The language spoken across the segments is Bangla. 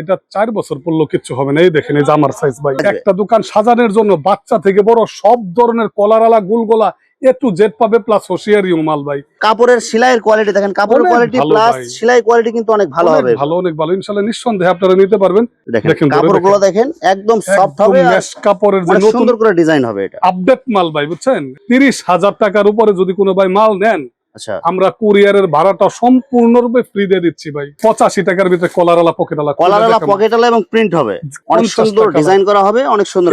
এটা চার বছর পড়ল কিচ্ছু হবে না। এই দেখেন এই জামার সাইজ ভাই। একটা দোকান সাজানোর জন্য বাচ্চা থেকে বড় সব ধরনের কলারালা গুলগোলা এ টু জেড পাবে প্লাস হোশিয়ারি মাল ভাই। কাপড়ের সেলাইয়ের কোয়ালিটি দেখেন কাপড়ের কোয়ালিটি প্লাস। সেলাই কোয়ালিটি কিন্তু অনেক ভালো হবে। ভালো অনেক ভালো। ইনশাল্লাহ নিঃসন্দেহে আপনারা নিতে পারবেন। দেখেন কাপড়গুলো দেখেন। একদম সফট হবে mesh কাপড়ের যে নতুন সুন্দর করে ডিজাইন হবে এটা। আপডেট মাল ভাই বুঝছেন? তিরিশ হাজার টাকার উপরে যদি কোনো ভাই মাল নেন আমরা কুরিয়ারের ভাড়াটা সম্পূর্ণরূপে ফ্রি দিয়ে দিচ্ছি ভাই। পঁচাশি টাকার ভিতরে কলারালা পকেটালা কলারওয়ালা পকেটালা এবং প্রিন্ট হবে। অনেক সুন্দর ডিজাইন করা হবে অনেক সুন্দর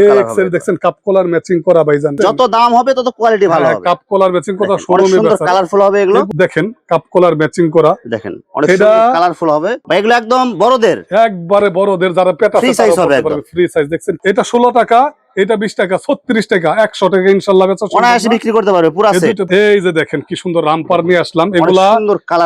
দেখছেন কাপ কলার ম্যাচিং করা ভাই জান যত দাম হবে তত কোয়ালিটি ভালো হবে। কাপ কলার ম্যাচিং করা সুন্দর কালারফুল হবে এগুলো। দেখেন কাপ কলার ম্যাচিং করা। দেখেন অনেক সুন্দর কালারফুল হবে। বা এগুলো একদম বড়দের। একবারে বড়দের যারা পেটা Free size হবে। ফ্রি সাইজ দেখছেন এটা ষোলো টাকা এটা বিশ টাকা ছত্রিশ টাকা একশো টাকা ইনশাল্লাহ বেচা। বিক্রি করতে পারবে পুরো এই যে দেখেন কি সুন্দর রামপার নিয়ে আসলাম। এগুলা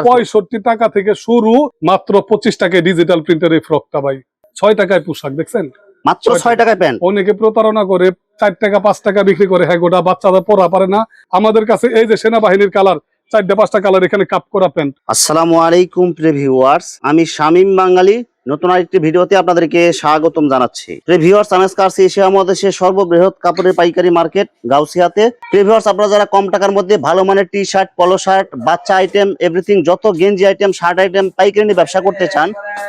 পঁয়ষট্টি টাকা থেকে শুরু মাত্র পঁচিশ টাকায় ডিজিটাল প্রিন্টের এই ফ্রকটা ভাই। ছয় টাকায় পোশাক দেখছেন? মাত্র ছয় টাকায় প্যান্ট। অনেকে প্রতারণা করে চার টাকা পাঁচ টাকা বিক্রি করে। হ্যাঁ গোটা বাচ্চাদের পরা পারে না। আমাদের কাছে এই যে সেনাবাহিনীর কালার চারটা পাঁচটা কালার এখানে কাপ করা প্যান্ট আসসালামু আলাইকুম প্রিভিউয়ার্স আমি শামীম বাঙালি নতুন আরেকটি ভিডিওতে আপনাদেরকে স্বাগতম জানাচ্ছি। প্রিভিউয়ার্স আনাস কার্স এশিয়া মহাদেশের সর্ববৃহৎ কাপড়ের পাইকারি মার্কেট গাউসিয়াতে। প্রিভিউয়ার্স আপনারা যারা কম টাকার মধ্যে ভালো মানের টি শার্ট পলো শার্ট বাচ্চা আইটেম এভরিথিং যত গেঞ্জি আইটেম শার্ট আইটেম পাইকারি নিয়ে ব্যবসা করতে চান,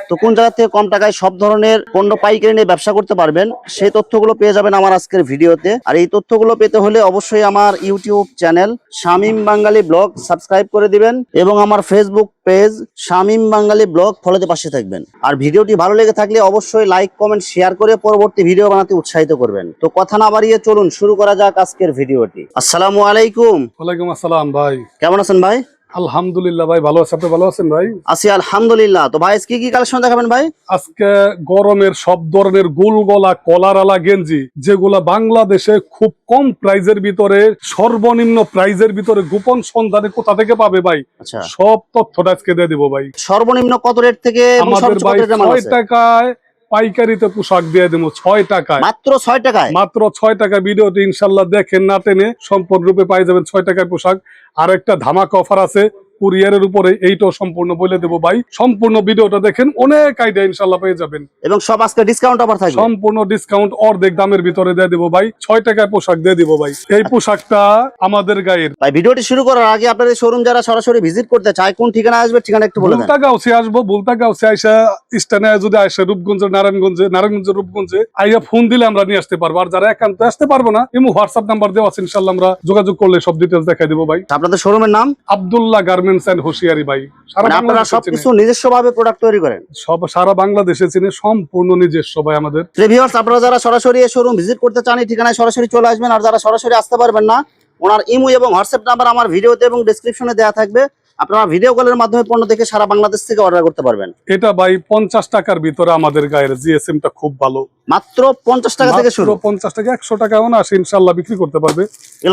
তো কোন জায়গা থেকে কম টাকায় সব ধরনের পণ্য পাইকারি নিয়ে ব্যবসা করতে পারবেন, সেই তথ্যগুলো পেয়ে যাবেন আমার আজকের ভিডিওতে। আর এই তথ্যগুলো পেতে হলে অবশ্যই আমার YouTube channel Shamim Bangali blog subscribe করে দিবেন এবং আমার Facebook page Shamim Bangali blog ফলোতে পাশে থাকবেন। আর ভিডিওটি ভালো লেগে থাকলে অবশ্যই লাইক কমেন্ট শেয়ার করে পরবর্তী ভিডিও বানাতে উৎসাহিত করবেন। তো কথা না বাড়িয়ে চলুন শুরু করা যাক আজকের ভিডিওটি। আসসালামু আলাইকুম। ওয়ালাইকুম আসসালাম ভাই। কেমন আছেন ভাই? আলহামদুলিল্লাহ ভাই ভালো আছে আপনি? ভালো আছেন ভাই? আছি আলহামদুলিল্লাহ। তো ভাই কি কি কালেকশন দেখাবেন ভাই? আজকে গরমের সব ধরনের গোল গলা কলারালা গেঞ্জি যেগুলা বাংলাদেশে খুব কম প্রাইজের ভিতরে সর্বনিম্ন প্রাইজের ভিতরে গোপন সন্ধানে কোথা থেকে পাবে ভাই? আচ্ছা। সব তথ্যটা আজকে দিয়ে দিব ভাই। সর্বনিম্ন কত রেট থেকে আমাদের ভাই ছয়? টাকায় পাইকারিতে পোশাক দিয়ে দেবো ছয় টাকায়। মাত্র ছয় টাকায়? মাত্র ছয় টাকা ভিডিওটি ইনশাল্লাহ দেখেন না টেনে সম্পূর্ণ রূপে পাই যাবেন ছয় টাকায় পোশাক। আর একটা ধামাক অফার আছে কুরিয়ারের উপরে এইটাও সম্পূর্ণ বলে দেবো ভাই। সম্পূর্ণ ভিডিওটা দেখেন অনেক আইডিয়া ইনশাল্লাহ পেয়ে যাবেন। এবং সব আজকে ডিসকাউন্ট অফার থাকবে। সম্পূর্ণ ডিসকাউন্ট অর্ধেক দামের ভিতরে দিয়ে দেবো ভাই। ছয় টাকায় পোশাক দিয়ে দিব ভাই। এই পোশাকটা আমাদের গায়ের। ভাই ভিডিওটি শুরু করার আগে আপনাদের শোরুম যারা সরাসরি ভিজিট করতে চায় কোন ঠিকানা আসবে ঠিকানা একটু বলে বুলতা গাউসে আসব বুলতা গাউসে আইসা স্টানে যদি আসে রূপগঞ্জে নারায়ণগঞ্জে নারায়ণগঞ্জে রূপগঞ্জে আইয়া ফোন দিলে আমরা নিয়ে আসতে পারব। আর যারা একান্ত আসতে পারব না এমন হোয়াটসঅ্যাপ নাম্বার দেওয়া আছে ইনশাল্লাহ আমরা যোগাযোগ করলে সব ডিটেলস দেখাই দেবো ভাই। আপনাদের শোরুমের নাম? আব্দুল্লাহ গার্মেন্টস এন্ড হোশিয়ারি বাই সারা মানে আপনারা সবকিছু নিজস্ব ভাবে প্রোডাক্ট তৈরি করেন? সব সারা বাংলাদেশে চিনে সম্পূর্ণ নিজস্ব ভাই আমাদের। প্রিভিউয়ার্স আপনারা যারা সরাসরি শোরুম ভিজিট করতে চান এই ঠিকানায় সরাসরি চলে আসবেন। আর যারা সরাসরি আসতে পারবেন না ওনার ইমো এবং হোয়াটসঅ্যাপ নাম্বার আমার ভিডিওতে এবং ডেসক্রিপশনে দেওয়া থাকবে। আপনারা ভিডিও কলের মাধ্যমে পণ্য দেখে সারা বাংলাদেশ থেকে অর্ডার করতে পারবেন। এটা ভাই পঞ্চাশ টাকার ভিতরে আমাদের গায়ের জিএসএম টা খুব ভালো। মাত্র পঞ্চাশ টাকা থেকে শুরু। পঞ্চাশ টাকা একশো টাকা না ইনশাল্লাহ বিক্রি করতে পারবে।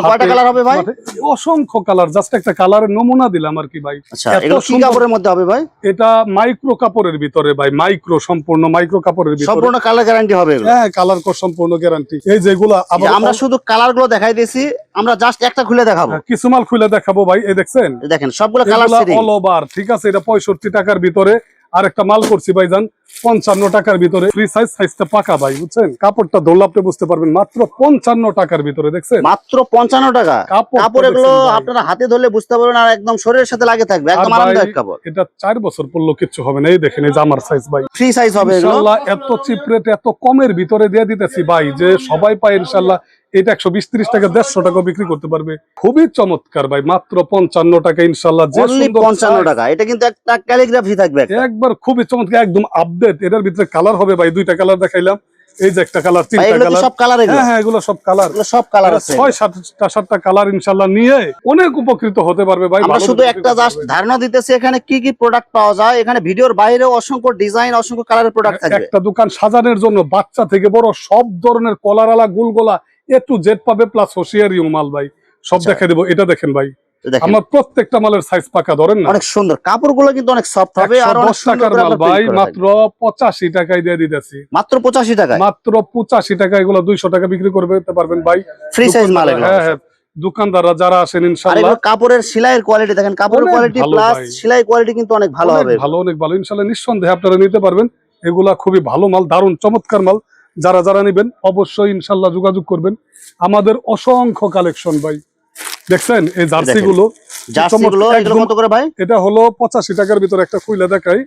কয়টা কালার হবে ভাই? অসংখ্য কালার জাস্ট একটা কালারের নমুনা দিলাম আর কি ভাই। আচ্ছা কাপড়ের মধ্যে হবে ভাই? এটা মাইক্রো কাপড়ের ভিতরে ভাই মাইক্রো সম্পূর্ণ মাইক্রো কাপড়ের ভিতরে। সম্পূর্ণ কালার গ্যারান্টি হবে হ্যাঁ কালার সম্পূর্ণ গ্যারান্টি এই যেগুলা আমরা শুধু কালারগুলো দেখাই দিয়েছি আমরা জাস্ট একটা খুলে দেখাবো। হ্যাঁ, কিছু মাল খুলে দেখাবো ভাই এই দেখছেন? দেখেন সবগুলো কালার অল ওভার ঠিক আছে? এটা পঁয়ষট্টি টাকার ভিতরে। আর একটা মাল করছি ভাইজান পঞ্চান্ন টাকার ভিতরে। ফ্রি সাইজ সাইজটা পাকা ভাই বুঝছেন? কাপড়টা দোলাপতে বুঝতে পারবেন মাত্র পঞ্চান্ন টাকার ভিতরে দেখছেন? মাত্র পঞ্চান্ন টাকা। কাপড় এগুলো আপনারা হাতে ধরলে বুঝতে পারবেন আর একদম শরীরের সাথে লাগে থাকবে একদম আরামদায়ক কাপড়। এটা চার বছর পড়ল কিচ্ছু হবে না এই দেখেন এই জামার সাইজ ভাই। ফ্রি সাইজ হবে এত চিপ রেট এত কমের ভিতরে দিয়ে দিতেছি ভাই যে সবাই পায় ইনশাল্লাহ। এটা একশো বিশ ত্রিশ টাকা দেড়শো টাকা বিক্রি করতে পারবে। খুবই চমৎকার ভাই মাত্র পঞ্চান্ন টাকা ইনশাল্লাহ যে পঞ্চান্ন টাকা এটা কিন্তু একটা ক্যালিগ্রাফি থাকবে একবার খুবই চমৎকার একদম আপডেট এটার ভিতরে কালার হবে ভাই দুইটা কালার দেখাইলাম। এই যে একটা কালার তিনটা কালার সব কালার হ্যাঁ হ্যাঁ এগুলো সব কালার সব কালার আছে। ছয় সাতটা সাতটা কালার ইনশাল্লাহ নিয়ে অনেক উপকৃত হতে পারবে ভাই আমরা শুধু একটা জাস্ট ধারণা দিতেছি এখানে কি কি প্রোডাক্ট পাওয়া যায়? এখানে ভিডিওর বাইরেও অসংখ্য ডিজাইন অসংখ্য কালারের প্রোডাক্ট থাকবে। একটা দোকান সাজানোর জন্য বাচ্চা থেকে বড় সব ধরনের কলারালা গুলগোলা এ টু জেড পাবে প্লাস হোশিয়ারি মাল ভাই। সব আচ্ছা। দেখে দেবো এটা দেখেন ভাই। আমার প্রত্যেকটা মালের সাইজ পাকা ধরেন না? অনেক সুন্দর। কাপড়গুলো কিন্তু অনেক সফট হবে আর অনেক 110 সুন্দর টাকার মাল ভাই মাত্র পঁচাশি টাকায় দিয়ে দিতেছি। মাত্র পঁচাশি টাকায়? মাত্র পঁচাশি টাকা এগুলো দুইশো টাকা বিক্রি করবে পারবেন ভাই। ফ্রি সাইজ মাল হ্যাঁ হ্যাঁ দোকানদাররা যারা আসেন আর ইনশাল্লাহ। কাপড়ের সেলাইয়ের কোয়ালিটি দেখেন কাপড়ের কোয়ালিটি প্লাস সেলাই কোয়ালিটি কিন্তু অনেক ভালো হবে। ভালো অনেক ভালো। ইনশাল্লাহ নিঃসন্দেহে আপনারা নিতে পারবেন। এগুলা খুবই ভালো মাল দারুণ চমৎকার মাল। যারা যারা নেবেন অবশ্যই ইনশাল্লাহ যোগাযোগ করবেন। আমাদের অসংখ্য কালেকশন ভাই। দেখছেন? এই জার্সি গুলো এটা হলো পঁচাশি টাকার ভিতরে একটা খুইলা দেখাই।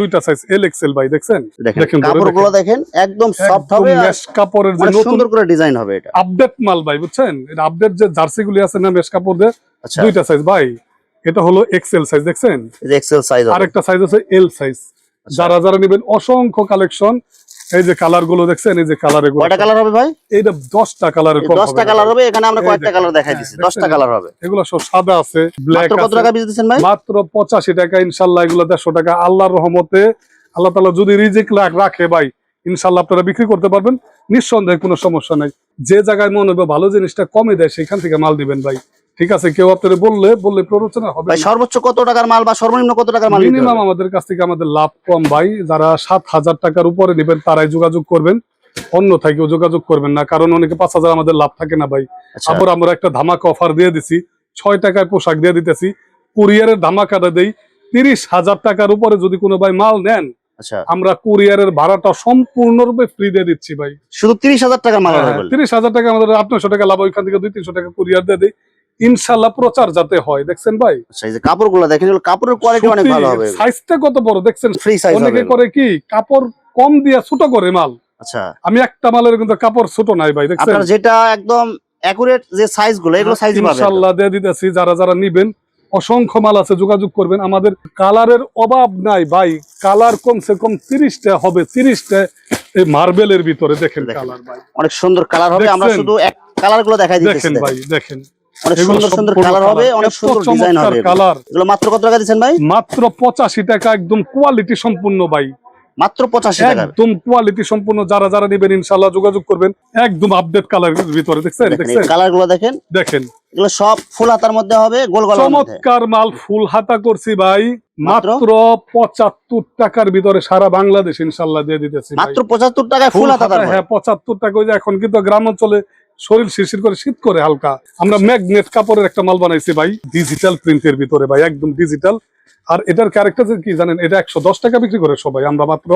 দুইটা সাইজ এল এক্সেল ভাই দেখছেন? দেখেন একদম সফট হবে মেশ কাপড়ের যে সুন্দর করে ডিজাইন হবে এটা। আপডেট মাল ভাই বুঝছেন? এটা আপডেট যে জার্সি গুলি আছে না মেশ কাপড় দিয়ে আচ্ছা। দুইটা সাইজ ভাই। এটা হলো এক্সেল সাইজ দেখছেন? এক্সেল সাইজ আরেকটা সাইজ আছে এল সাইজ। যারা যারা নেবেন অসংখ্য কালেকশন। এই যে কালারগুলো দেখছেন এই যে কালার এগুলো কয়টা কালার হবে ভাই? এইটা দশটা কালারের কম কালার হবে। এখানে আমরা এই কয়েকটা কালার দেখাই হ্যাঁ, দিচ্ছি দশটা কালার হবে। এগুলো সব সাদা আছে ব্ল্যাক মাত্র কত টাকা ভাই? মাত্র পঁচাশি টাকা ইনশাল্লাহ এগুলো দেড়শো টাকা। আল্লাহর রহমতে আল্লাহ তালা যদি রিজিক লাখ রাখে ভাই ইনশাল্লাহ আপনারা বিক্রি করতে পারবেন। নিঃসন্দেহে কোনো সমস্যা নাই। যে জায়গায় মনে হবে ভালো জিনিসটা কমে দেয় সেখান থেকে মাল দিবেন ভাই। ঠিক আছে কেউ আপনারা বললে বললে প্ররোচনা হবে। ভাই সর্বোচ্চ কত টাকার মাল বা সর্বনিম্ন কত টাকার মাল মিনিমাম আমাদের কাছ থেকে আমাদের লাভ কম ভাই। যারা সাত হাজার টাকার উপরে নেবেন তারাই যোগাযোগ করবেন। অন্য কেউ যোগাযোগ করবেন না কারণ অনেকে পাঁচ হাজার আমাদের লাভ থাকে না ভাই। আচ্ছা। আবার আমরা একটা ধামাকা অফার দিয়ে দিছি ছয় টাকায় পোশাক দিয়ে দিতেছি। কুরিয়ারের ধামাকাটা দেই তিরিশ হাজার টাকার উপরে যদি কোনো ভাই মাল নেন আচ্ছা। আমরা কুরিয়ারের ভাড়াটা সম্পূর্ণরূপে ফ্রি দিয়ে দিচ্ছি ভাই। শুধু তিরিশ হাজার টাকা মাল হবে তিরিশ হাজার টাকা আমাদের আটশো টাকা লাভ ওইখান থেকে দুই তিনশো টাকা কুরিয়ার দিয়ে দিই। ইনশাল্লাহ প্রচার যাতে হয় দেখছেন ভাই? কাপড়গুলো দেখেন কাপড়ের কোয়ালিটি অনেক ভালো হবে। সাইজটা কত বড় দেখছেন? ফ্রি সাইজ অনেকে করে কি কাপড় কম দিয়ে ছোট করে মাল। আচ্ছা। আমি একটা মালের কিন্তু কাপড় ছোট নাই ভাই দেখছেন? আপনার যেটা একদম অ্যাকুরেট যে এগুলো সাইজ পাবেন। দিয়ে দিতেছি যারা যারা নিবেন অসংখ্য মাল আছে যোগাযোগ করবেন। আমাদের কালারের অভাব নাই ভাই কালার কমসে কম তিরিশটা হবে তিরিশটা এই মার্বেলের ভিতরে দেখেন। কালার ভাই। অনেক সুন্দর কালার হবে আমরা শুধু এক কালারগুলো দেখাই দেখেন দেখেন। ভাই দেখেন। অনেক সুন্দর সুন্দর কালার হবে অনেক সুন্দর ডিজাইন চমৎকার হবে কালার এগুলো মাত্র কত টাকা দিচ্ছেন ভাই? মাত্র পঁচাশি টাকা একদম কোয়ালিটি সম্পূর্ণ ভাই। মাত্র পঁচাশি টাকার। একদম কোয়ালিটি সম্পূর্ণ যারা যারা নেবেন ইনশাল্লাহ যোগাযোগ করবেন একদম আপডেট কালারের ভিতরে দেখছেন দেখছেন? কালার দেখেন। দেখেন। এগুলো সব ফুল হাতার মধ্যে হবে গোল গলার চমৎকার মাল ফুল হাতা করছি ভাই। মাত্র? মাত্র পঁচাত্তর টাকার ভিতরে সারা বাংলাদেশ ইনশাল্লাহ দিয়ে দিতেছি মাত্র পঁচাত্তর টাকায় ফুল হাতা হ্যাঁ পঁচাত্তর টাকা ওই যে এখন কিন্তু গ্রাম অঞ্চলে শরীর শিরশির করে শীত করে হালকা। আমরা ম্যাগনেট কাপড়ের একটা মাল বানাইছি ভাই ডিজিটাল প্রিন্টের ভিতরে ভাই একদম ডিজিটাল আর এটার ক্যারেক্টার কি জানেন এটা একশো দশ টাকা বিক্রি করে সবাই আমরা মাত্র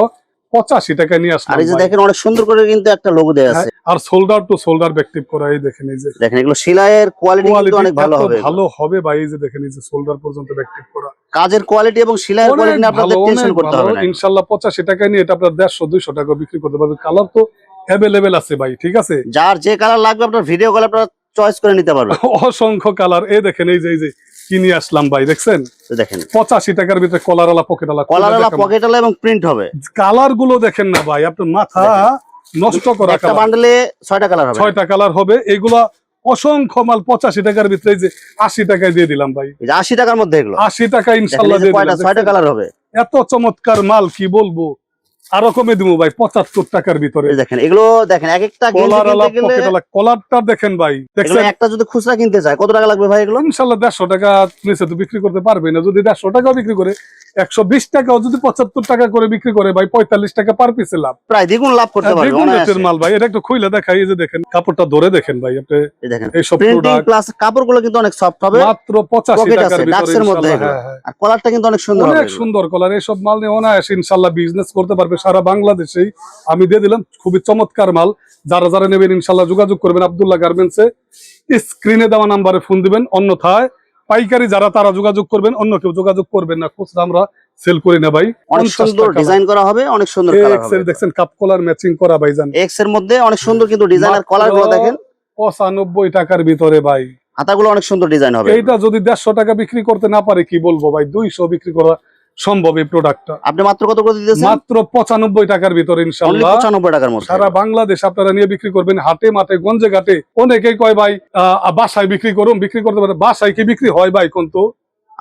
পঁচাশি টাকায় নিয়ে আর আসলাম এই যে দেখেন অনেক সুন্দর করে কিন্তু একটা লোগো দেওয়া আছে। হ্যাঁ, আর শোল্ডার টু শোল্ডার ব্যাকটিভ করা এই দেখেন এই যে। দেখেন এগুলো সেলাইয়ের কোয়ালিটি কিন্তু অনেক ভালো হবে। ভালো হবে ভাই এই যে দেখেন এই যে শোল্ডার পর্যন্ত ব্যাকটিভ করা। কাজের কোয়ালিটি এবং সেলাইয়ের কোয়ালিটি নিয়ে আপনাদের টেনশন করতে হবে না। ইনশাল্লাহ পঁচাশি টাকায় নিয়ে এটা আপনার দেড়শো দুইশো টাকা বিক্রি করতে পারবে। কালার তো অ্যাভেলেবেল আছে ভাই ঠিক আছে? যার যে কালার লাগবে আপনার ভিডিও কল আপনারা চয়েস করে নিতে পারবেন। অসংখ্য কালার এই দেখেন এই যে এই যে কি নিয়ে আসলাম ভাই দেখছেন? দেখেন। পঁচাশি টাকার ভিতরে কলার পকেট আলা কলারওয়ালা পকেট এবং প্রিন্ট হবে। কালারগুলো দেখেন না ভাই আপনার মাথা নষ্ট করা একটা কালার বান্ডেলে ছয়টা কালার হবে। ছয়টা কালার হবে এগুলা অসংখ্য মাল পঁচাশি টাকার ভিতরে এই যে আশি টাকায় দিয়ে দিলাম ভাই। আশি টাকার মধ্যে এগুলো। আশি টাকা ইনশাল্লাহ ছয়টা? কালার হবে। এত চমৎকার মাল কি বলব? আরও কমে দিব ভাই পঁচাত্তর টাকার ভিতরে। দেখেন এগুলো দেখেন এক একটা কলারটা দেখেন ভাই একটা যদি খুচরা কিনতে চায় কত টাকা লাগবে ভাই এগুলো? ইনশাল্লাহ দেড়শো টাকা নিচে তো বিক্রি করতে পারবে না যদি দেড়শো টাকাও বিক্রি করে একশো বিশ টাকাও যদি পঁচাত্তর টাকা করে বিক্রি করে ভাই পঁয়তাল্লিশ টাকা পার পিসে লাভ। প্রায় দ্বিগুণ লাভ করতে পারবে দ্বিগুণ রেটের মাল ভাই এটা একটু খুইলে দেখাই এই যে দেখেন কাপড়টা ধরে দেখেন ভাই আপনি এই দেখেন এইসব প্রিন্টিং প্লাস কাপড়গুলো কিন্তু অনেক সফট হবে। মাত্র পঁচাশি Pocket টাকার ভিতরে মধ্যে। হ্যাঁ, হ্যাঁ। আর কলারটা কিন্তু অনেক সুন্দর অনেক সুন্দর কলার এইসব মাল নিয়ে অনায়াসে ইনশাল্লাহ বিজনেস করতে পারবে সারা বাংলাদেশেই আমি দিয়ে দিলাম খুবই চমৎকার মাল। যারা যারা নেবেন ইনশাল্লাহ যোগাযোগ করবেন আবদুল্লাহ গার্মেন্টসে স্ক্রিনে দেওয়া নাম্বারে ফোন দিবেন অন্যথায় পাইকারি যারা তারা যোগাযোগ করবেন অন্য কেউ যোগাযোগ করবেন না। খুচরা আমরা সেল করি না ভাই। অনেক সুন্দর ডিজাইন করা হবে অনেক সুন্দর কালার এক্স হবে। এর দেখছেন কাপ কলার ম্যাচিং করা ভাই জান এক্সের মধ্যে অনেক সুন্দর কিন্তু ডিজাইন আর কলারগুলো দেখেন। পঁচানব্বই টাকার ভিতরে ভাই। হাতাগুলো অনেক সুন্দর ডিজাইন হবে। এইটা যদি দেড়শো টাকা বিক্রি করতে না পারে কি বলব ভাই? দুইশো বিক্রি করা সম্ভব এই প্রোডাক্টটা আপনি মাত্র কত করে দিতেছেন? মাত্র পঁচানব্বই টাকার ভিতরে ইনশাল্লাহ পঁচানব্বই টাকার মধ্যে। সারা বাংলাদেশ আপনারা নিয়ে বিক্রি করবেন হাটে মাঠে গঞ্জে ঘাটে। অনেকেই কয় ভাই বাসায় বিক্রি করুন বিক্রি করতে পারে। বাসায় কি বিক্রি হয় ভাই কোন তো?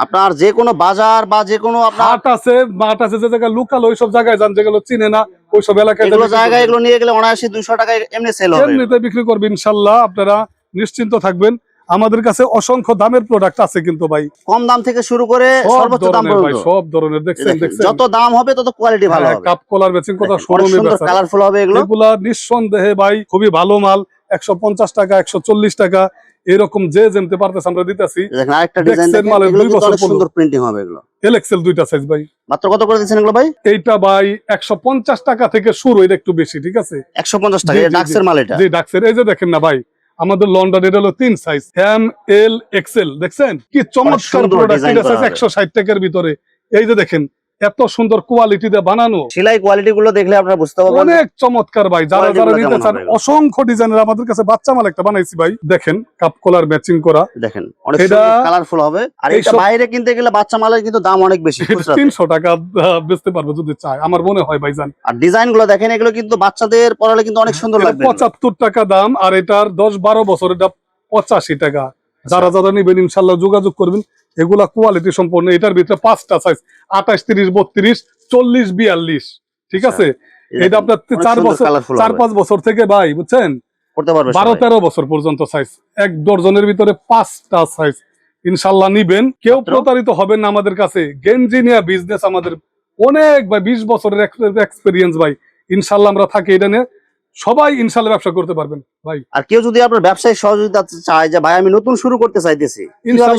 আপনার যে কোনো বাজার বা যে কোনো আপনার হাট আছে মাঠ আছে যে জায়গায় লোকাল ওইসব জায়গায় যান যেগুলো চিনে না ওইসব এলাকায় জায়গায় এগুলো নিয়ে গেলে অনায়াসে দুইশো টাকায় এমনি সেল হবে। এমনিতে বিক্রি করবে ইনশাল্লাহ আপনারা নিশ্চিন্ত থাকবেন। আমাদের কাছে অসংখ্য দামের প্রোডাক্ট আছে কিন্তু ভাই। কম দাম থেকে শুরু করে সর্বোচ্চ দাম ভাই সব ধরনের। দেখছেন দেখছেন। যত দাম হবে তত কোয়ালিটি ভালো হ্যাঁ, হবে। কাপ কলার বেচিং কথা দেখেন, শোরুমে সুন্দর বেচা কালারফুল হবে এগুলো। এগুলা নিঃসন্দেহে ভাই খুবই ভালো মাল একশো পঞ্চাশ টাকা একশো চল্লিশ টাকা এরকম যে যেমতে পারতেছে আমরা দিতেছি। দেখেন আরেকটা ডিজাইন মালের এগুলো পর্যন্ত। সুন্দর প্রিন্টিং হবে এগুলো। এলএক্সেল দুইটা সাইজ ভাই। মাত্র কত করে দিচ্ছেন এগুলো ভাই? এইটা ভাই একশো পঞ্চাশ টাকা থেকে শুরু এটা একটু বেশি ঠিক আছে? একশো পঞ্চাশ টাকা জি, জি, ডাক্সের মাল এটা। যে ডাক্সের এই যে দেখেন না ভাই আমাদের লন্ডন এটা হলো তিন সাইজ এম এল এক্সেল দেখছেন? কি চমৎকার প্রোডাক্ট এটা করা একশো ষাট টাকার ভিতরে। এই যে দেখেন এত সুন্দর কোয়ালিটি দিয়ে বানানো। সেলাই কোয়ালিটি গুলো দেখলে আপনারা বুঝতে পারবেন। অনেক চমৎকার ভাই যারা যারা নিতে চান অসংখ্য ডিজাইনের আমাদের কাছে বাচ্চা মাল একটা বানাইছি ভাই। দেখেন কাপ কলার ম্যাচিং করা। দেখেন অনেক কালারফুল হবে। আর এটা বাইরে কিনতে গেলে বাচ্চা মালের কিন্তু দাম অনেক বেশি খুচরাতে। তিনশো টাকা আহ, বেচতে পারবে যদি চায় আমার মনে হয় ভাইজান আর ডিজাইনগুলো দেখেন এগুলো কিন্তু বাচ্চাদের পরালে কিন্তু অনেক সুন্দর লাগবে। এগুলো। পঁচাত্তর টাকা দাম আর এটার দশ বারো বছর এটা পঁচাশি টাকা। যারা যারা নিবেন ইনশাল্লাহ যোগাযোগ করবেন। এগুলা কোয়ালিটি সম্পন্ন। এটার ভিতরে পাঁচটা সাইজ আঠাশ তিরিশ বত্রিশ চল্লিশ বিয়াল্লিশ। ঠিক আছে? এটা আপনার চার বছর চার পাঁচ বছর থেকে ভাই বুঝছেন? বারো তেরো বছর পর্যন্ত সাইজ এক ডজনের ভিতরে পাঁচটা সাইজ ইনশাল্লাহ নিবেন। কেউ প্রতারিত হবেন না আমাদের কাছে। গেঞ্জি নিয়ে বিজনেস আমাদের অনেক ভাই বিশ বছরের এক্সপিরিয়েন্স ভাই। ইনশাল্লাহ আমরা থাকি এটা নিয়ে। সবাই ইনশাল্লাহ ব্যবসা করতে পারবেন ভাই। আর কেউ যদি আপনার ব্যবসায়িক সহযোগিতা চায় যে ভাই আমি নতুন শুরু করতে চাইতেছি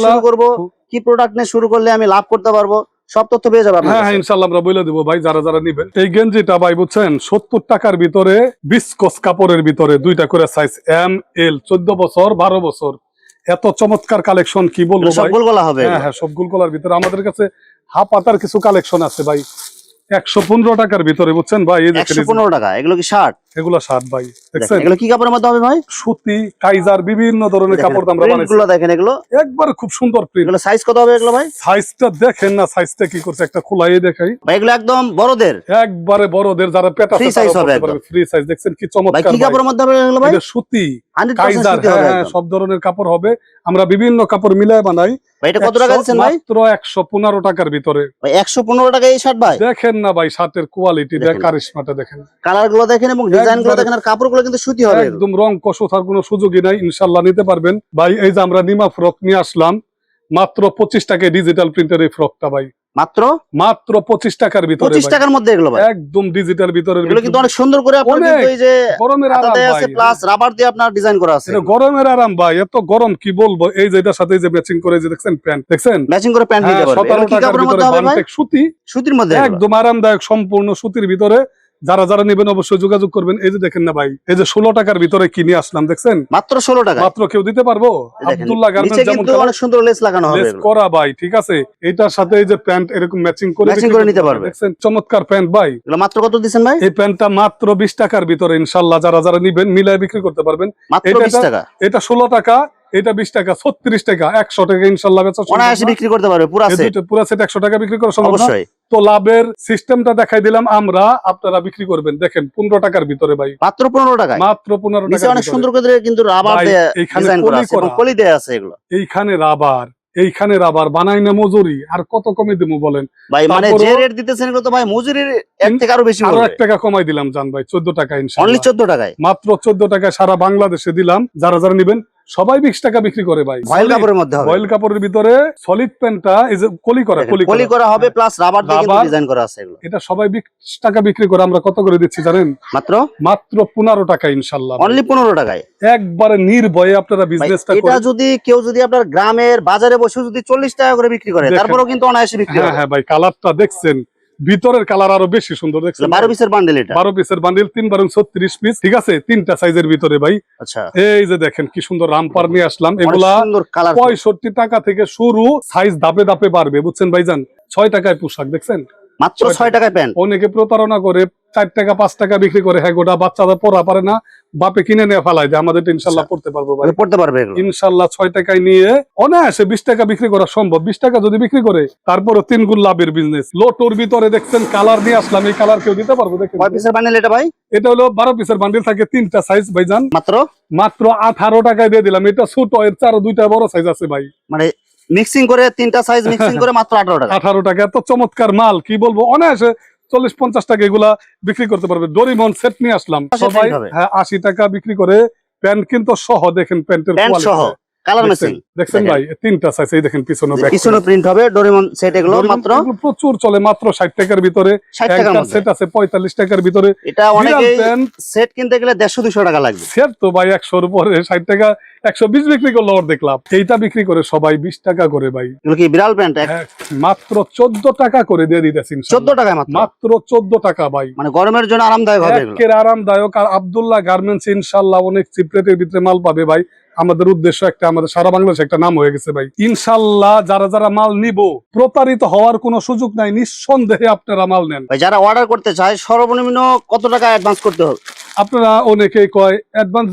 শুরু করব? কি প্রোডাক্ট নিয়ে শুরু করলে আমি লাভ করতে পারব? সব তথ্য পেয়ে যাবে আপনার হ্যাঁ হ্যাঁ ইনশাল্লাহ আমরা বলে দেবো ভাই যারা যারা নিবেন। এই গেঞ্জিটা ভাই বুঝছেন সত্তর টাকার ভিতরে বিস্কস কাপড়ের ভিতরে দুইটা করে সাইজ এম এল চোদ্দ বছর বারো বছর। এত চমৎকার কালেকশন কি বলব এগুলো সব ভাই? হবে হ্যাঁ হ্যাঁ সব গুলকলার ভিতরে। আমাদের কাছে হাফ পাতার কিছু কালেকশন আছে ভাই। একশো পনেরো টাকার ভিতরে বুঝছেন ভাই এই দেখেন পনেরো টাকা এগুলো কি শার্ট এগুলা শার্ট ভাই। দেখছেন? এগুলো কি কাপড়ের মধ্যে হবে ভাই? সুতি কাইজার বিভিন্ন ধরনের কাপড় আমরা বানাইছি। গুলো দেখেন এগুলো। একবার খুব সুন্দর প্রিন্ট এগুলো সাইজ কত হবে এগুলো ভাই? সাইজটা দেখেন না সাইজটা কি করছে একটা খোলাই দেখাই। ভাই এগুলো একদম বড়দের। একবারে বড়দের যারা পেটা Free size হবে একদম। ফ্রি সাইজ দেখছেন কি ভাই কি কাপড়ের মধ্যে হবে এগুলো ভাই? এটা সুতি কাইজার হ্যাঁ হ্যাঁ, সব ধরনের কাপড় হবে। আমরা বিভিন্ন কাপড় মিলায় বানাই। ভাই এটা কত টাকা একশো- দিচ্ছেন ভাই? মাত্র একশো পনেরো টাকার ভিতরে। ভাই একশো পনেরো টাকা এই শার্ট ভাই? দেখেন না ভাই শার্টের কোয়ালিটি দেখ দেখেন। কারিশমাটা দেখেন। কালারগুলো দেখেন এবং ডিজাইন দেখেন আর কাপড় কিন্তু সুতি হবে। একদম রং কষোথার কোনো সুযোগই নাই ইনশাল্লাহ নিতে পারবেন। ভাই এই যে আমরা নিমা ফ্রক নিয়ে আসলাম মাত্র পঁচিশ টাকায় ডিজিটাল প্রিন্টের এই ফ্রকটা ভাই। মাত্র? মাত্র পঁচিশ টাকার ভিতরে পঁচিশ ভাই। টাকার মধ্যে এগুলো ভাই। একদম ডিজিটাল ভিতরে এগুলো কিন্তু অনেক সুন্দর করে আপনার কিন্তু এই যে গরমের আরাম আছে প্লাস রাবার দিয়ে আপনার ডিজাইন করা আছে। এটা গরমের আরাম ভাই এত গরম কি বলব? এই যে এটার সাথে যে ম্যাচিং করে যে দেখছেন প্যান্ট দেখছেন? ম্যাচিং করে প্যান্ট নিতে হ্যাঁ, পারবে। টাকার ভিতরে সুতি। সুতির মধ্যে একদম আরামদায়ক সম্পূর্ণ সুতির ভিতরে। যারা যারা নেবেন অবশ্যই যোগাযোগ করবেন। এই যে দেখেন না ভাই এই যে ষোলো টাকার ভিতরে কিনে আসলাম দেখছেন? মাত্র ষোলো টাকা মাত্র কেউ দিতে পারব? আব্দুল্লাহ নিচে গার্মেন্টস যেমন কিন্তু অনেক সুন্দর লেস লাগানো হবে করা ভাই ঠিক আছে? এটার সাথে এই যে প্যান্ট এরকম ম্যাচিং করে নিতে পারবে। দেখছেন? চমৎকার প্যান্ট ভাই। মাত্র কত দিচ্ছেন ভাই? এই প্যান্টটা মাত্র বিশ টাকার ভিতরে ইনশাল্লাহ যারা যারা নিবেন মিলায় বিক্রি করতে পারবেন। মাত্র টাকা। এটা ষোলো টাকা এটা বিশ টাকা ছত্রিশ টাকা একশো টাকা ইনশাল্লাহ বেচা। বিক্রি করতে পারবে পুরো সেট একশো টাকা বিক্রি করা সম্ভব অবশ্যই। তো লাভের সিস্টেমটা দেখাই দিলাম আমরা আপনারা বিক্রি করবেন। দেখেন পনেরো টাকার ভিতরে ভাই। মাত্র পনেরো টাকায়? মাত্র পনেরো টাকা অনেক সুন্দর করে কিন্তু রাবার এইখানে আছে এগুলো। রাবার এইখানে রাবার বানাই না মজুরি। আর কত কমে দেবো বলেন? ভাই মানে যে রেট দিতেছেন তো ভাই মজুরির এক থেকে আরও বেশি আরও এক টাকা কমাই দিলাম জান ভাই চোদ্দ টাকা অনলি চোদ্দ টাকায়? মাত্র চোদ্দ টাকায় সারা বাংলাদেশে দিলাম। যারা যারা নিবেন সবাই বিশ টাকা বিক্রি করে ভাই। ভয়েল কাপড়ের মধ্যে বয়েল কাপড়ের ভিতরে সলিড প্যান্টটা কলি করা কলি করা। হবে প্লাস রাবার দিয়ে ডিজাইন করা আছে এগুলো। এটা সবাই বিশ টাকা বিক্রি করে আমরা কত করে দিচ্ছি জানেন? মাত্র? মাত্র পনেরো টাকা ইনশাল্লাহ অনলি পনেরো টাকায়। একবারে নির্ভয়ে আপনারা বিজনেসটা এটা যদি কেউ যদি আপনার গ্রামের বাজারে বসে যদি চল্লিশ টাকা করে বিক্রি করে তারপরেও কিন্তু অনায়াসে বিক্রি হ্যাঁ হ্যাঁ ভাই কালারটা দেখছেন। ভিতরের কালার আরও বেশি সুন্দর দেখছেন বারো পিসের বান্ডেল এটা? বারো পিসের বান্ডিল তিন বারো ছত্রিশ পিস ঠিক আছে? তিনটা সাইজের ভিতরে ভাই। আচ্ছা। এই যে দেখেন কি সুন্দর রামপার নিয়ে আসলাম। এগুলা পঁয়ষট্টি টাকা থেকে শুরু সাইজ ধাপে ধাপে বাড়বে বুঝছেন ভাইজান? ছয় টাকায় পোশাক দেখছেন? মাত্র ছয় টাকায় প্যান্ট। অনেকে প্রতারণা করে চার টাকা পাঁচ টাকা বিক্রি করে হ্যাঁ গোটা বাচ্চারা পড়া পারে না। বাপে কিনে নিয়ে ফেলায় দেয় আমাদের ইনশাল্লাহ পড়তে পারব পড়তে পারবে ইনশাল্লাহ ছয় টাকায় নিয়ে অনায়াসে বিশ টাকা বিক্রি করা সম্ভব। বিশ টাকা যদি বিক্রি করে তারপরে তিন গুণ লাভের বিজনেস লোটোর ভিতরে দেখছেন কালার নিয়ে আসলাম এই কালার কেউ দিতে পারব দেখেন। এটা ভাই? এটা হলো বারো পিসের বান্ডিল থাকে তিনটা সাইজ ভাইজান মাত্র? মাত্র আঠারো টাকায় দিয়ে দিলাম। এটা ছোট এর চারো দুইটা বড় সাইজ আছে ভাই। মানে মিক্সিং করে তিনটা সাইজ মিক্সিং করে মাত্র আঠারো টাকা। আঠারো টাকা এত চমৎকার মাল কি বলব? অনায়াসে চল্লিশ পঞ্চাশ টাকা এগুলা বিক্রি করতে পারবে। ডরিমন সেট নিয়ে আসলাম। সবাই হ্যাঁ আশি টাকা বিক্রি করে প্যান্ট কিন্তু সহ দেখেন প্যান্টের প্যান্ট সহ। কালার দেখছেন। ভাই তিনটা সাইজ এই দেখেন পিছনে পিছনে প্রিন্ট হবে ডোরেমন সেট এগুলো মাত্র প্রচুর চলে মাত্র ষাট টাকার ভিতরে। টাকার সেট আছে পঁয়তাল্লিশ টাকার ভিতরে। এটা অনেকে সেট কিনতে গেলে দেড়শো দুশো টাকা লাগবে। সেট তো ভাই একশোর উপরে ষাট টাকা একশো বিশ বিক্রি করল ওর দেখলাম। এইটা বিক্রি করে সবাই বিশ টাকা করে ভাই। এগুলো কি বিড়াল প্যান্ট? হ্যাঁ, মাত্র চোদ্দ টাকা করে দিয়ে দিতেছি চোদ্দ টাকায় মাত্র? মাত্র চোদ্দ টাকা ভাই। মানে গরমের জন্য আরামদায়ক হবে এগুলো। আরামদায়ক আর আবদুল্লাহ গার্মেন্টস ইনশাল্লাহ অনেক চিপ রেটের ভিতরে মাল পাবে ভাই। আমাদের উদ্দেশ্য একটা আমাদের সারা বাংলাদেশে একটা নাম হয়ে গেছে ভাই। ইনশাল্লাহ যারা যারা মাল নিব প্রতারিত হওয়ার কোনো সুযোগ নাই নিঃসন্দেহে আপনারা মাল নেন। ভাই যারা অর্ডার করতে চায় সর্বনিম্ন কত টাকা অ্যাডভান্স করতে হবে? আপনারা অনেকেই কয় অ্যাডভান্স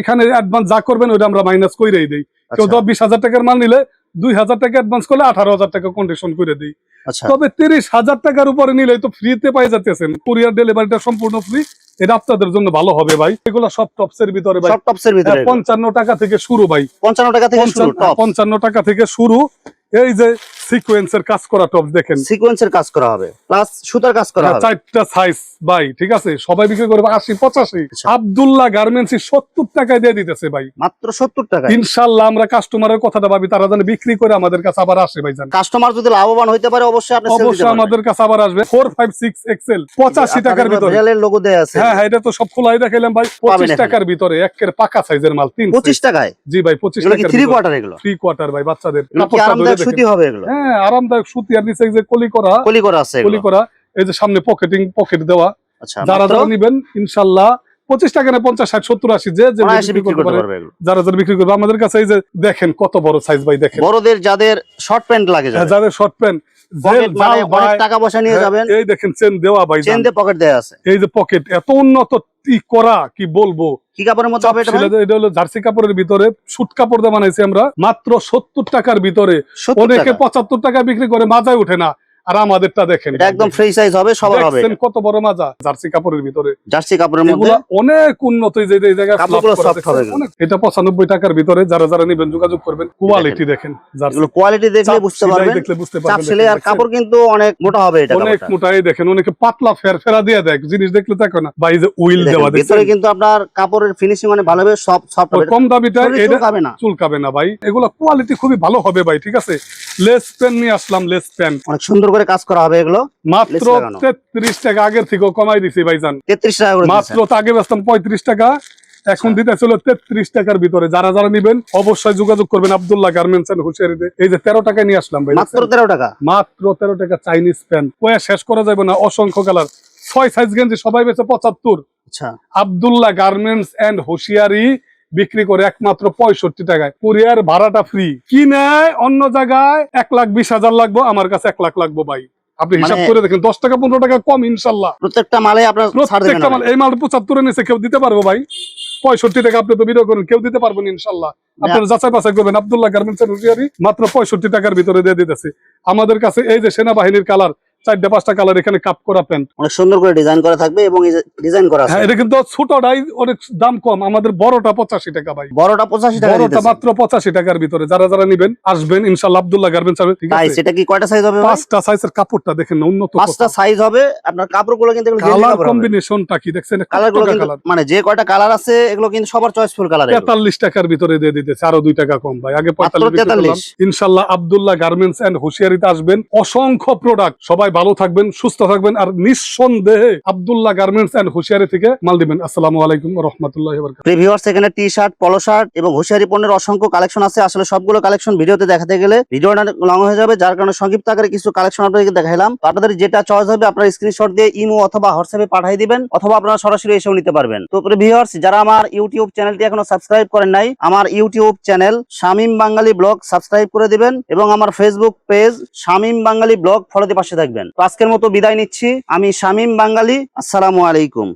এখানে অ্যাডভান্স যা করবেন ওইটা আমরা মাইনাস কইরেই দিই। কেউ আচ্ছা, ধর বিশ হাজার টাকার মাল নিলে দুই হাজার টাকা অ্যাডভান্স করলে আঠারো হাজার টাকা কন্ডিশন করে দিই। তবে তিরিশ হাজার টাকার উপরে নিলে তো ফ্রিতে পাই যাচ্ছেন কুরিয়ার ডেলিভারিটা সম্পূর্ণ ফ্রি এটা আপনাদের জন্য ভালো হবে ভাই। এগুলো সব টপসের ভিতরে ভাই। সব টপসের ভিতরে হ্যাঁ, পঞ্চান্ন টাকা থেকে শুরু ভাই। পঞ্চান্ন টাকা থেকে শুরু টাকা থেকে শুরু। এই যে সিকোয়েন্সের কাজ করা টপ দেখেন। সিকোয়েন্সের কাজ করা হবে প্লাস সুতার কাজ করা হবে। চারটা সাইজ ভাই ঠিক আছে? সবাই বিক্রি করবে আশি পঁচাশি। আচ্ছা। আবদুল্লাহ গার্মেন্টস সত্তর টাকায় দিয়ে দিতেছে ভাই। মাত্র সত্তর টাকা ইনশাল্লাহ আমরা কাস্টমারের কথাটা ভাবি তারা যেন বিক্রি করে আমাদের কাছে আবার আসে ভাই জান কাস্টমার যদি লাভবান হইতে পারে অবশ্যই আপনি অবশ্যই আমাদের কাছে আবার আসবে ফোর ফাইভ সিক্স এক্সেল পঁচাশি আপনার টাকার ভিতরে। বিড়ালের লোগো দেয়া আছে। হ্যাঁ হ্যাঁ এটা তো সব খোলাই দেখাইলাম ভাই পঁচিশ এখানে। টাকার ভিতরে একের পাকা সাইজের মাল তিন পঁচিশ টাকায়? জি ভাই পঁচিশ এগুলো কি টাকার থ্রি কোয়ার্টার এগুলো? থ্রি কোয়ার্টার ভাই বাচ্চাদের কাপড়টা। সুতি হবে এগুলো। হ্যাঁ আরামদায়ক সুতি আর নিচে যে কলি করা কলি করা আছে কলি করা এই যে সামনে পকেটিং পকেট দেওয়া। আচ্ছা যারা যারা নিবেন ইনশাল্লাহ পঁচিশ টাকা না পঞ্চাশ ষাট সত্তর আশি যে যারা যারা বিক্রি করবে আমাদের কাছে এই যে দেখেন কত বড় সাইজ ভাই দেখেন। বড়দের যাদের শর্ট প্যান্ট লাগে যাদের। শর্ট প্যান্ট পকেট টাকা পয়সা নিয়ে যাবেন। এই দেখেন চেন দেওয়া ভাই চেন দিয়ে পকেট দেয়া আছে। এই যে পকেট এত উন্নত করা কি বলব? কি কাপড়ের মধ্যে হবে এটা এটা হলো জার্সি কাপড়ের ভিতরে সুট কাপড় দিয়ে বানাইছি আমরা মাত্র সত্তর টাকার ভিতরে। অনেকে টাকা। পঁচাত্তর টাকা বিক্রি করে মাজায় ওঠে না। আর আমাদেরটা দেখেন একদম ফ্রি সাইজ হবে সবার হবে কত বড় মাজা? জার্সি কাপড়ের ভিতরে। জার্সি কাপড়ের মধ্যে। অনেক উন্নত যে এই জায়গায় কাপড়গুলো soft হবে এটা পঁচানব্বই টাকার ভিতরে যারা যারা নিবেন যোগাযোগ করবেন। কোয়ালিটি দেখেন জার্সি। কোয়ালিটি দেখলে বুঝতে পারবেন। দেখলে বুঝতে চাপ পারবেন আর কাপড় কিন্তু অনেক মোটা হবে এটা অনেক মোটাই দেখেন অনেকে পাতলা ফের ফেরা দিয়ে দেখ জিনিস দেখলে দেখো না। এই যে উইল দেখেন, দেওয়া ভিতরে কিন্তু আপনার কাপড়ের ফিনিশিং মানে ভালো হবে সব সফট হবে। কম দামিটা এটা চুলকাবে না। চুলকাবে না ভাই। এগুলো কোয়ালিটি খুবই ভালো হবে ভাই ঠিক আছে? লেস পেন নিয়ে আসলাম লেস পেন অনেক সুন্দর করে কাজ করা হবে এগুলো? মাত্র Lace লাগানো। তেত্রিশ টাকা আগের থেকেও কমাই দিছি ভাইজান। তেত্রিশ টাকা করে মাত্র আগে বেচতাম পঁয়ত্রিশ টাকা এখন আচ্ছা। দিতে ছিল তেত্রিশ টাকার ভিতরে। যারা যারা নিবেন অবশ্যই যোগাযোগ করবেন আবদুল্লাহ গার্মেন্টস এন্ড হুশিয়ারিতে। এই যে তেরো টাকায় নিয়ে আসলাম ভাই মাত্র তেরো টাকা? মাত্র তেরো টাকা চাইনিজ প্যান্ট। কয়া শেষ করা যাবে না অসংখ্য কালার। ছয় সাইজ গেঞ্জি সবাই বেছে পঁচাত্তর। আচ্ছা। আবদুল্লাহ গার্মেন্টস এন্ড হুশিয়ারি বিক্রি করে একমাত্র পঁয়ষট্টি টাকায়। কুরিয়ার ভাড়াটা ফ্রি কি নেয় অন্য জায়গায় এক লাখ বিশ হাজার লাগবো আমার কাছে এক লাখ লাগবো ভাই। আপনি হিসাব মানে- করে দেখেন দশ টাকা পনেরো টাকা কম ইনশাল্লাহ। প্রত্যেকটা মালে আপনার দেবেন প্রত্যেকটা মাল এই মাল পঁচাত্তরের নিচে কেউ দিতে পারব ভাই? পঁয়ষট্টি টাকা আপনি তো ভিডিও করেন কেউ দিতে পারবেন ইনশাল্লাহ। আপনারা যাচাই বাছাই করবেন আবদুল্লাহ গার্মেন্টস মাত্র পঁয়ষট্টি টাকার ভিতরে দিয়ে দিতেছে। আমাদের কাছে এই যে সেনাবাহিনীর কালার চারটা পাঁচটা কালার এখানে কাপ করা প্যান্ট অনেক সুন্দর করে ডিজাইন করা থাকবে এবং ডিজাইন করা হ্যাঁ এটা কিন্তু ছোটটাই অনেক দাম কম। আমাদের বড়টা পঁচাশি টাকা ভাই। বড়টা পঁচাশি টাকা বড়টা মাত্র পঁচাশি টাকার ভিতরে। যারা যারা নিবেন আসবেন ইনশাল্লাহ আব্দুল্লাহ গার্মেন্টস হবে ঠিক আছে? সেটা কি কয়টা সাইজ হবে পাঁচটা সাইজের কাপড়টা দেখেন উন্নত পাঁচটা সাইজ হবে আপনার কাপড়গুলো কিন্তু কালার কম্বিনেশনটা কি দেখছেন? কালারগুলো মানে যে কয়টা কালার আছে এগুলো কিন্তু সবার চয়েসফুল কালার তেতাল্লিশ টাকার ভিতরে দিয়ে দিতেছে আরও দুই টাকা কম ভাই। আগে পঁয়তাল্লিশ বিক্রি 43 করলাম। ইনশাল্লাহ আব্দুল্লাহ গার্মেন্টস এন্ড হুশিয়ারিতে আসবেন। অসংখ্য প্রোডাক্ট সবাই ভালো থাকবেন, সুস্থ থাকবেন, আর নিঃসন্দেহে আবদুল্লাহ গার্মেন্টস এন্ড হুশিয়ারি থেকে মাল দিবেন। আসসালামু আলাইকুম রহমতুল্লাহ প্রিভিউয়ার্স এখানে টি শার্ট পলো শার্ট এবং হুশিয়ারি পণ্যের অসংখ্য কালেকশন আছে। আসলে সবগুলো কালেকশন ভিডিওতে দেখাতে গেলে ভিডিওটা লং হয়ে যাবে, যার কারণে সংক্ষিপ্ত আকারে কিছু কালেকশন আপনাদেরকে দেখাইলাম। আপনাদের যেটা চয়েস হবে, আপনারা স্ক্রিনশট দিয়ে ইমো অথবা হোয়াটসঅ্যাপে পাঠিয়ে দিবেন, অথবা আপনারা সরাসরি এসেও নিতে পারবেন। তো প্রিভিউয়ার্স যারা আমার ইউটিউব চ্যানেলটি এখনও সাবস্ক্রাইব করেন নাই, আমার YouTube channel Shamim Bangali blog subscribe করে দিবেন এবং আমার Facebook page Shamim Bangali blog ফলোতে পাশে থাকবেন। আজকের মতো বিদায় নিচ্ছি। আমি শামীম বাঙালি আসসালামু আলাইকুম।